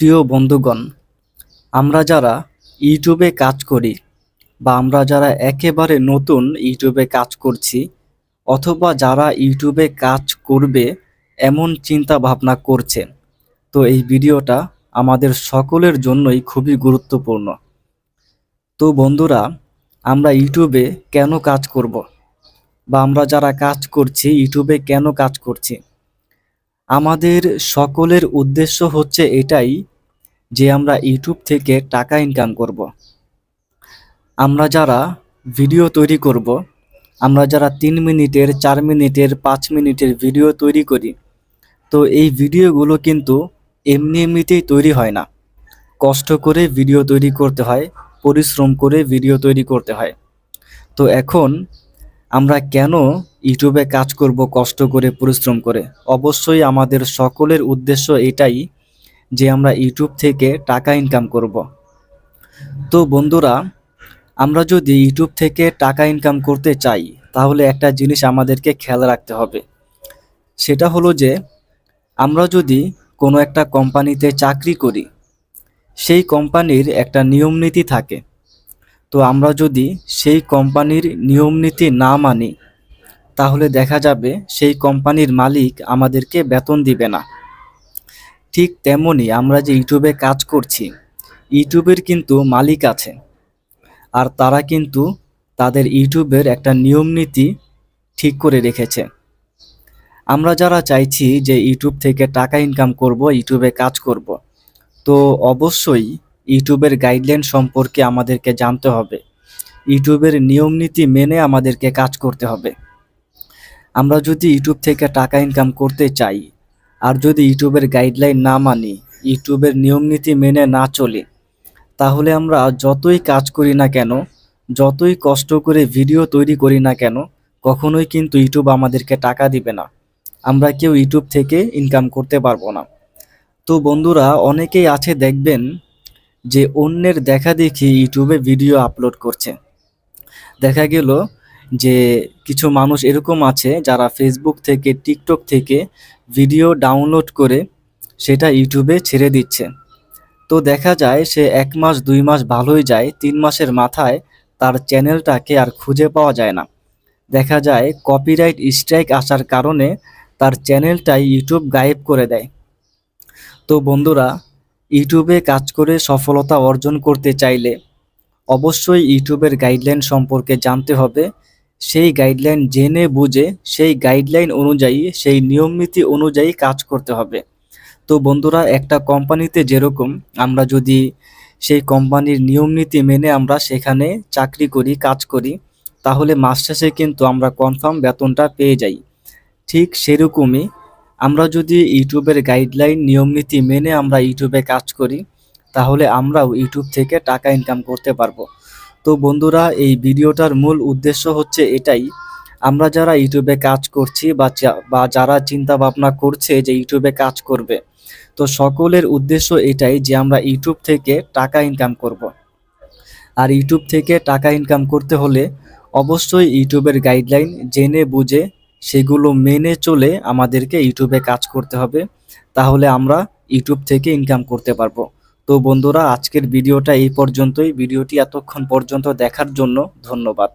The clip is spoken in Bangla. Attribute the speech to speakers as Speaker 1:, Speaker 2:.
Speaker 1: প্রিয় বন্ধুগণ, আমরা যারা ইউটিউবে কাজ করি বা আমরা যারা একেবারে নতুন ইউটিউবে কাজ করছি অথবা যারা ইউটিউবে কাজ করবে এমন চিন্তা ভাবনা করছেন তো এই ভিডিওটা আমাদের সকলের জন্যই খুবই গুরুত্বপূর্ণ। তো বন্ধুরা, আমরা ইউটিউবে কেন কাজ করব? বা আমরা যারা কাজ করছি, ইউটিউবে কেন কাজ করছি? আমাদের সকলের উদ্দেশ্য হচ্ছে এটাই যে আমরা ইউটিউব থেকে টাকা ইনকাম করব। আমরা যারা ভিডিও তৈরি করব, আমরা যারা তিন মিনিটের, চার মিনিটের, পাঁচ মিনিটের ভিডিও তৈরি করি, তো এই ভিডিওগুলো কিন্তু এমনি এমনিতেই তৈরি হয় না কষ্ট করে ভিডিও তৈরি করতে হয়, পরিশ্রম করে ভিডিও তৈরি করতে হয় তো এখন আমরা কেন ইউটিউবে কাজ করব, কষ্ট করে, পরিশ্রম করে। অবশ্যই আমাদের সকলের উদ্দেশ্য এটাই যে আমরা ইউটিউব থেকে টাকা ইনকাম করব। তো বন্ধুরা, আমরা যদি ইউটিউব থেকে টাকা ইনকাম করতে চাই, তাহলে একটা জিনিস আমাদেরকে খেয়াল রাখতে হবে। সেটা হলো যে, আমরা যদি কোনো একটা কোম্পানিতে চাকরি করি, সেই কোম্পানির একটা নিয়ম নীতি থাকে। তো আমরা যদি সেই কোম্পানির নিয়ম নীতি না মানি তাহলে দেখা যাবে সেই কোম্পানির মালিক আমাদেরকে বেতন দিবে না। ঠিক তেমনই আমরা যে ইউটিউবে কাজ করছি, ইউটিউবের কিন্তু মালিক আছে। আর তারা কিন্তু তাদের ইউটিউবের একটা নিয়ম নীতি ঠিক করে রেখেছে। আমরা যারা চাইছি যে ইউটিউব থেকে টাকা ইনকাম করব, ইউটিউবে কাজ করব, তো অবশ্যই ইউটিউবের গাইডলাইন সম্পর্কে আমাদেরকে জানতে হবে। ইউটিউবের নিয়ম নীতি মেনে আমাদেরকে কাজ করতে হবে। আমরা যদি ইউটিউব থেকে টাকা ইনকাম করতে চাই, আর যদি ইউটিউবের গাইডলাইন না মানি, ইউটিউবের নিয়ম নীতি মেনে না চলি, তাহলে আমরা যতই কাজ করি না কেন, যতই কষ্ট করে ভিডিও তৈরি করি না কেন, কখনোই কিন্তু ইউটিউব আমাদেরকে টাকা দিবে না। আমরা কেউ ইউটিউব থেকে ইনকাম করতে পারব না। তো বন্ধুরা, অনেকেই আছে দেখবেন যে অন্যের দেখা দেখি ইউটিউবে ভিডিও আপলোড করছে। দেখা গেল যে কিছু মানুষ এরকম আছে যারা ফেসবুক থেকে টিকটক থেকে ভিডিও ডাউনলোড করে সেটা ইউটিউবে ছেড়ে দিচ্ছে। তো দেখা যায় সে এক মাস, দুই মাস ভালোই যায়, তিন মাসের মাথায় তার চ্যানেলটাকে আর খুঁজে পাওয়া যায় না। দেখা যায় কপিরাইট স্ট্রাইক আসার কারণে তার চ্যানেলটাই ইউটিউব গায়েব করে দেয়। তো বন্ধুরা ইউটিউবে কাজ করে সফলতা অর্জন করতে চাইলে অবশ্যই ইউটিউবের গাইডলাইন সম্পর্কে জানতে হবে। সেই গাইডলাইন জেনে বুঝে, সেই গাইডলাইন অনুযায়ী, সেই নিয়মনীতি অনুযায়ী কাজ করতে হবে। তো বন্ধুরা, একটা কোম্পানিতে যেরকম, আমরা যদি সেই কোম্পানির নিয়মনীতি মেনে আমরা সেখানে চাকরি করি, কাজ করি, তাহলে মাস শেষে কিন্তু আমরা কনফার্ম বেতনটা পেয়ে যাই। ঠিক সেরকমই আমরা যদি ইউটিউবের গাইডলাইন নিয়মনীতি মেনে আমরা ইউটিউবে কাজ করি, তাহলে আমরাও ইউটিউব থেকে টাকা ইনকাম করতে পারব। তো বন্ধুরা, এই ভিডিওটার মূল উদ্দেশ্য হচ্ছে এটাই। আমরা যারা ইউটিউবে কাজ করছি বা বা যারা চিন্তা ভাবনা করছে যে ইউটিউবে কাজ করবে, তো সকলের উদ্দেশ্য এটাই যে আমরা ইউটিউব থেকে টাকা ইনকাম করব। আর ইউটিউব থেকে টাকা ইনকাম করতে হলে অবশ্যই ইউটিউবের গাইডলাইন জেনে বুঝে সেগুলো মেনে চলে আমাদেরকে ইউটিউবে কাজ করতে হবে। তাহলে আমরা ইউটিউব থেকে ইনকাম করতে পারব। তো বন্ধুরা আজকের ভিডিওটা এই পর্যন্তই। ভিডিওটি এতক্ষণ পর্যন্ত দেখার জন্য ধন্যবাদ।